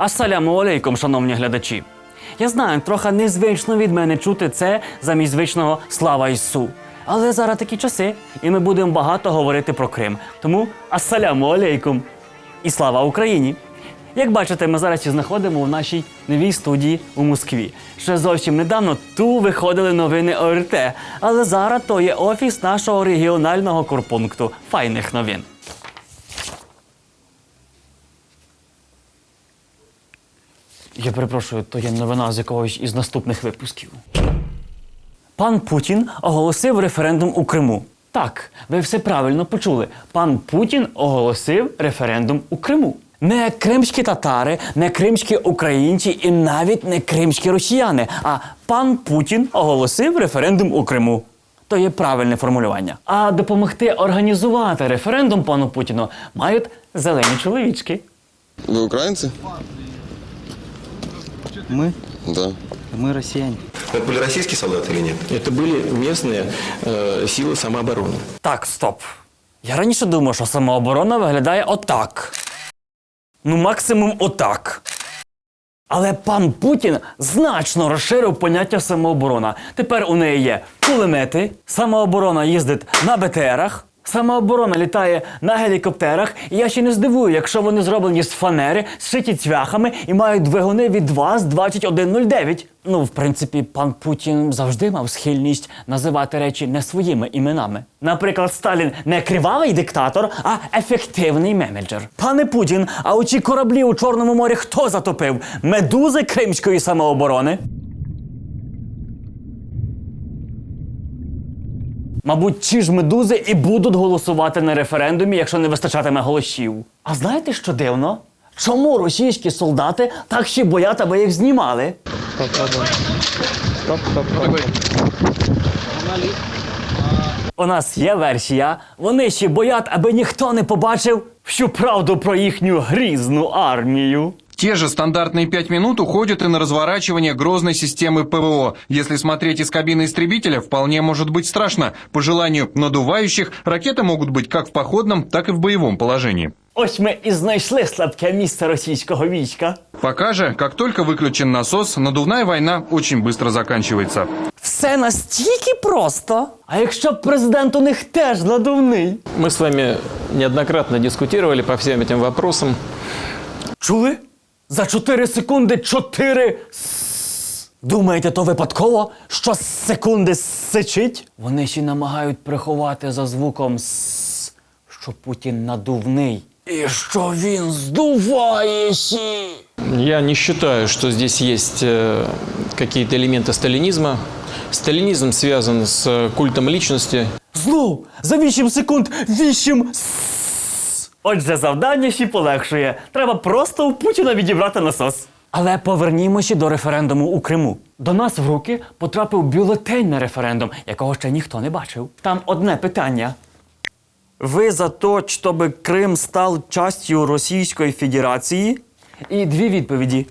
Ассаляму алейкум, шановні глядачі. Я знаю, трохи незвично від мене чути це замість звичного слава Ісу. Але зараз такі часи, і ми будемо багато говорити про Крим. Тому ассаляму алейкум і слава Україні! Як бачите, ми зараз і знаходимо в нашій новій студії у Москві. Ще зовсім недавно ту виходили новини ОРТ, але зараз то є офіс нашого регіонального корпункту файних новин. Я перепрошую, то є новина з якогось із наступних випусків. Пан Путін оголосив референдум у Криму. Так, ви все правильно почули. Пан Путін оголосив референдум у Криму. Не кримські татари, не кримські українці і навіть не кримські росіяни. А пан Путін оголосив референдум у Криму. То є правильне формулювання. А допомогти організувати референдум пану Путіну мають зелені чоловічки. Вы украинцы? Мы? Да. Мы россияне. Это были российские солдаты или нет? Это были местные э, силы самообороны. Так, стоп. Я раніше думав, що самооборона виглядає отак. Ну, максимум отак. Але пан Путін значно розширив поняття самооборона. Тепер у неї є кулемети, самооборона їздить на БТРах, самооборона літає на гелікоптерах. І я ще не здивую, якщо вони зроблені з фанери, зшиті цвяхами і мають двигуни від ВАЗ-2109. Ну, в принципі, пан Путін завжди мав схильність називати речі не своїми іменами. Наприклад, Сталін не кривавий диктатор, а ефективний менеджер. Пане Путін, а оці кораблі у Чорному морі хто затопив? Медузи кримської самооборони? Мабуть, ці ж медузи і будуть голосувати на референдумі, якщо не вистачатиме голосів. А знаєте, що дивно? Чому російські солдати так ще боять, аби їх знімали? У нас є версія. Вони ще боять, аби ніхто не побачив всю правду про їхню грізну армію. Те же стандартные пять минут уходят и на разворачивание грозной системы ПВО. Если смотреть из кабины истребителя, вполне может быть страшно. По желанию надувающих, ракеты могут быть как в походном, так и в боевом положении. Ось ми і знайшли слабке місце російського війська. Пока же, как только выключен насос, надувная война очень быстро заканчивается. Все настільки просто. А якщо б президент у них теж надувний? Мы с вами неоднократно дискутировали по всем этим вопросам. Чули? За 4 секунди 4 с. Думаєте, то випадково, що з секунди сичить? Вони ще намагають приховати за звуком с, що Путін надувний. І що він здуває сі. Я не считаю, что здесь есть э, какие-то элементы сталинизма. Сталинизм связан с э, культом личности. Знов за 8 секунд 8 с. Отже, завдання ще полегшує. Треба просто у Путіна відібрати насос. Але повернімося до референдуму у Криму. До нас в руки потрапив бюлетень на референдум, якого ще ніхто не бачив. Там одне питання. Ви за то, щоб Крим став частю Російської Федерації? І дві відповіді.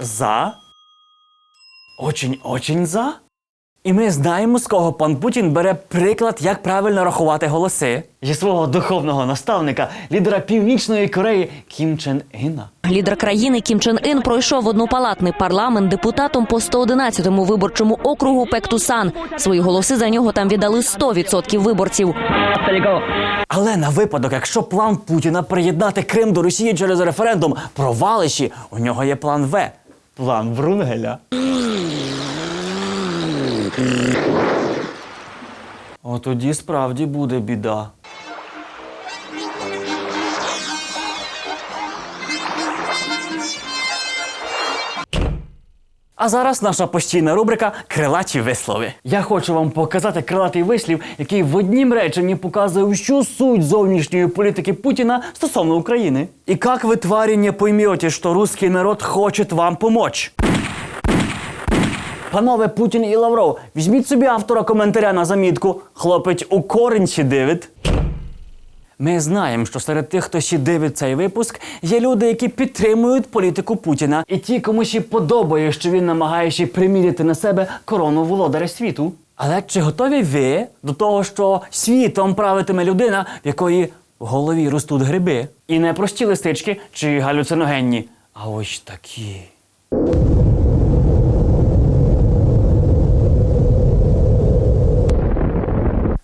За. Очень-очень за. І ми знаємо, з кого пан Путін бере приклад, як правильно рахувати голоси. Зі свого духовного наставника, лідера Північної Кореї Кім Чен Іна. Лідер країни Кім Чен Ін пройшов однопалатний парламент депутатом по 111-му виборчому округу Пектусан. Свої голоси за нього там віддали 100% виборців. Але на випадок, якщо план Путіна приєднати Крим до Росії через референдум провалиші, у нього є план В. План Врунгеля. О, тоді справді буде біда. А зараз наша постійна рубрика Крилаті вислови. Я хочу вам показати крилатий вислів, який в однім реченні показує всю суть зовнішньої політики Путіна стосовно України. І як ви, тварі, не поймете, що русский народ хоче вам помочь? Панове Путін і Лавров, візьміть собі автора коментаря на замітку. Хлопець у корінь дивить. Ми знаємо, що серед тих, хто ще дивить цей випуск, є люди, які підтримують політику Путіна, і ті, кому ще подобає, що він намагає ще приміряти на себе корону володаря світу. Але чи готові ви до того, що світом правитиме людина, в якої в голові ростуть гриби? І не прості листички чи галюциногенні, А ось такі.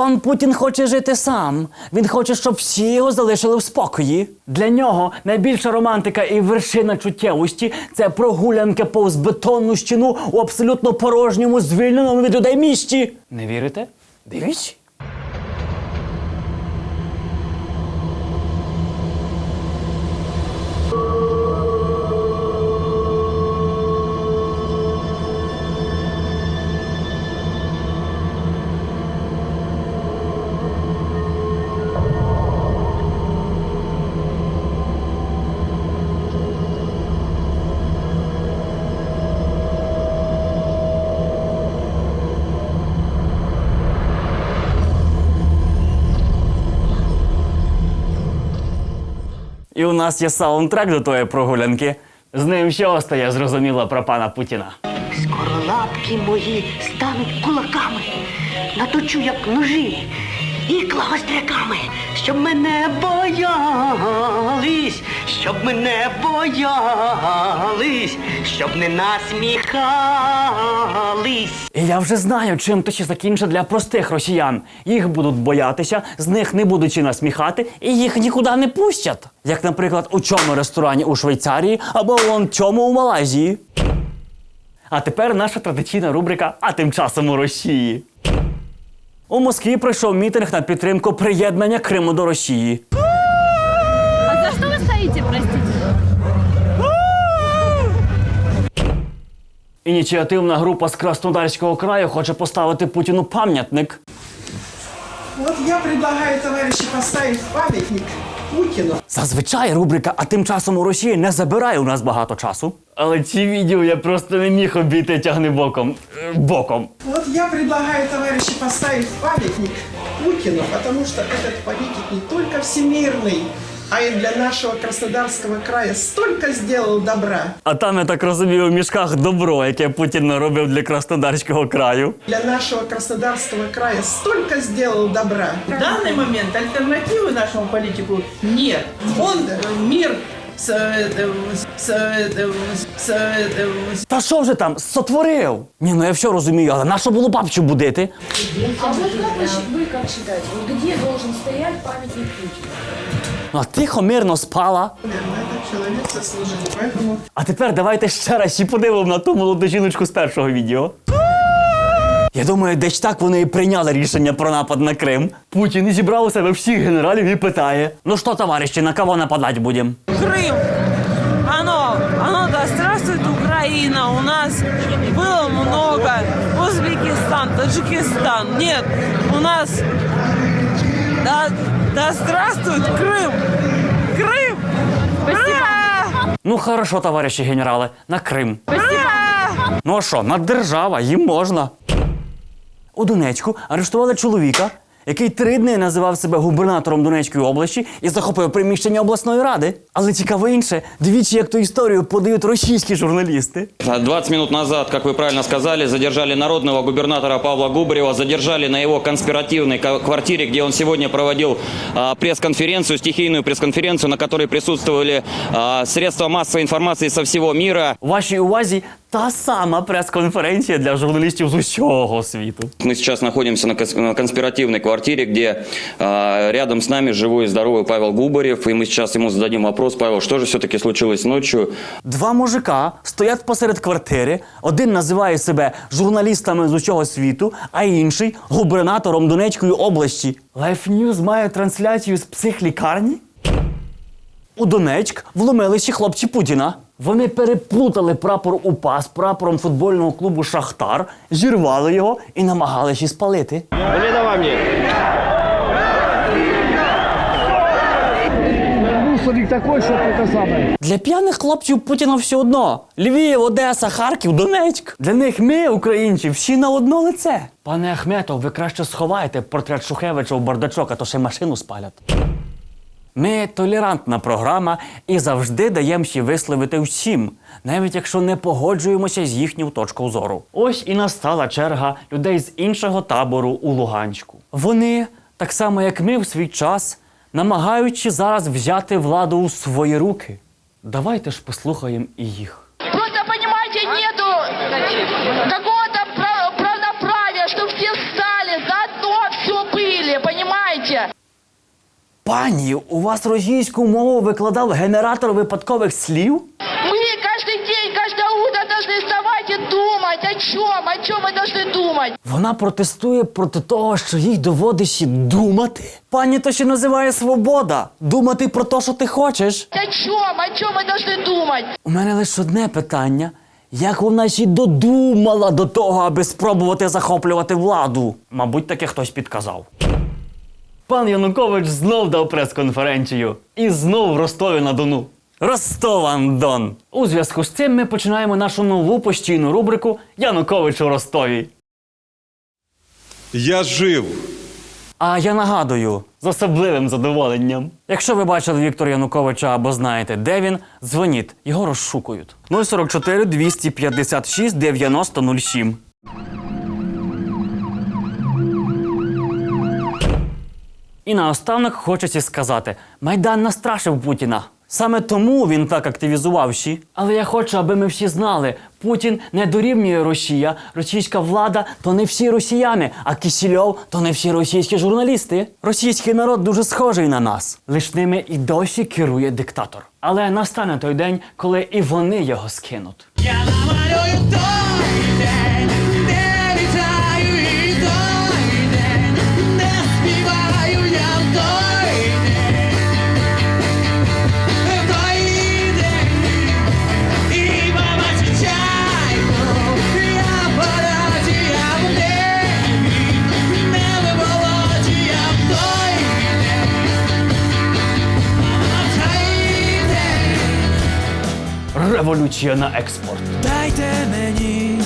Пан Путін хоче жити сам. Він хоче, щоб всі його залишили в спокої. Для нього найбільша романтика і вершина чуттєвості це прогулянки повз бетонну стіну у абсолютно порожньому, звільненому від людей місті. Не вірите? Дивіться. І у нас є саундтрек до тої прогулянки. З ним що стає зрозуміло про пана Путіна. Скоро лапки мої стануть кулаками, наточу як ножі і гостряками, щоб мене боялись, щоб мене боялись, щоб не насміхались. І я вже знаю, чим то ще закінчить для простих росіян. Їх будуть боятися, з них не будучи насміхати, і їх нікуди не пустять. Як, наприклад, у цьому ресторані у Швейцарії або вон цьому у Малайзії. А тепер наша традиційна рубрика А тим часом у Росії. У Москві пройшов мітинг на підтримку приєднання Криму до Росії. А за що ви стоїте, простите? Ініціативна група з Краснодарського краю хоче поставити Путіну пам'ятник. От я предлагаю, товариші поставити памятник Путину. Зазвичай рубрика А тим часом у Росії не забирає у нас багато часу. Але ці відео я просто не міг обійти тягни боком. Е, Боком. От я предлагаю, товариші поставити памятник Путіну, тому що этот политик не только всемирный, а и для нашего Краснодарского края столько сделал добра. А там, я так розумію, у мішках добро, яке Путін наробив для Краснодарського краю. Для нашего Краснодарского края столько сделал добра. В данный момент альтернативы нашему политику нет. Он э, мир с, э, с, э, с, э, Та що вже там, сотворив? Ні, ну я все розумію, але нащо було бабцю будити? А вот как вы, щи- вы как считаете, вот где должен стоять памятник Путину? Ну а тихо, мирно спала. Наверное, этот человек заслужил. Поэтому А тепер давайте ще раз і подивимо на ту молоду жіночку з першого відео. Я думаю, десь так вони і прийняли рішення про напад на Крим. Путін і зібрав у себе всіх генералів і питає: Ну що, товариші, на кого нападать будемо? Крым. Оно, оно да здравствует Украина. У нас было много. Узбекистан, Таджикистан. Нет, у нас да, да здравствует Крым. Крым. Спасибо. Ну, хорошо, товариші генерали, на Крим. Ну а що, наддержава, їм можна. У Донецьку арештували чоловіка, який три дні називав себе губернатором Донецької області і захопив приміщення обласної ради. Але цікаво інше, дивіться, як ту історію подають російські журналісти. 20 минут назад, как вы правильно сказали, задержали народного губернатора Павла Губарева, задержали на его конспиративной ка- квартире, где он сегодня проводил а, пресс-конференцию, стихийную пресс-конференцию, на которой присутствовали средства массовой информации со всего мира. У вашій увазі та сама прес-конференція для журналістів з усього світу. Мы сейчас находимся на кос- на конспиративной квартире, где а, рядом с нами живой и здоровый Павел Губарев, и мы сейчас ему зададим вопрос, Павел, что же все-таки случилось ночью? Два мужика стоять посеред квартири. Один називає себе журналістами з усього світу, а інший губернатором Донецької області. Life News має трансляцію з психлікарні. У Донецьк вломилися хлопці Путіна. Вони переплутали прапор УПА з прапором футбольного клубу Шахтар, зірвали його і намагалися спалити. Для п'яних хлопців Путіна все одно. Львів, Одеса, Харків, Донецьк. Для них ми, українці, всі на одно лице. Пане Ахметов, ви краще сховайте портрет Шухевича у бардачок, а то ще машину спалять. Ми толерантна програма і завжди даємо ще висловити всім, навіть якщо не погоджуємося з їхньою точкою зору. Ось і настала черга людей з іншого табору у Луганську. Вони, так само як ми в свій час, намагаючи зараз взяти владу у свої руки. Давайте ж послухаємо і їх. Просто, понимаете, нету какого-то прав- равноправия, чтобы все стали, заодно все были, понимаете? Пані, у вас російську мову викладав генератор випадкових слів? Мы каждый день, каждое утро должны вставать и думать, о чем, о чем мы должны думать. Вона протестує проти того, що їй доводиш і думати. Пані то ще називає свобода. Думати про те, що ти хочеш. О чем, о чем мы должны думать? У мене лише одне питання. Як вона ще й додумала до того, аби спробувати захоплювати владу? Мабуть, таке хтось підказав. Пан Янукович знов дав прес-конференцію. І знов в Ростові на Дону. Ростов-Ан-Дон. У зв'язку з цим ми починаємо нашу нову постійну рубрику Янукович у Ростові. Я жив. А я нагадую з особливим задоволенням. Якщо ви бачили Віктора Януковича або знаєте, де він, дзвоніть, його розшукують. 044 256 9007. І наостанок хочеться сказати: Майдан настрашив Путіна. Саме тому він так активізував Ші. Але я хочу, аби ми всі знали: Путін не дорівнює Росія, російська влада то не всі росіяни, а Кисельов то не всі російські журналісти. Російський народ дуже схожий на нас. Лиш ними і досі керує диктатор. Але настане той день, коли і вони його скинуть. Я намалюю той Революція на експорт. Дайте мені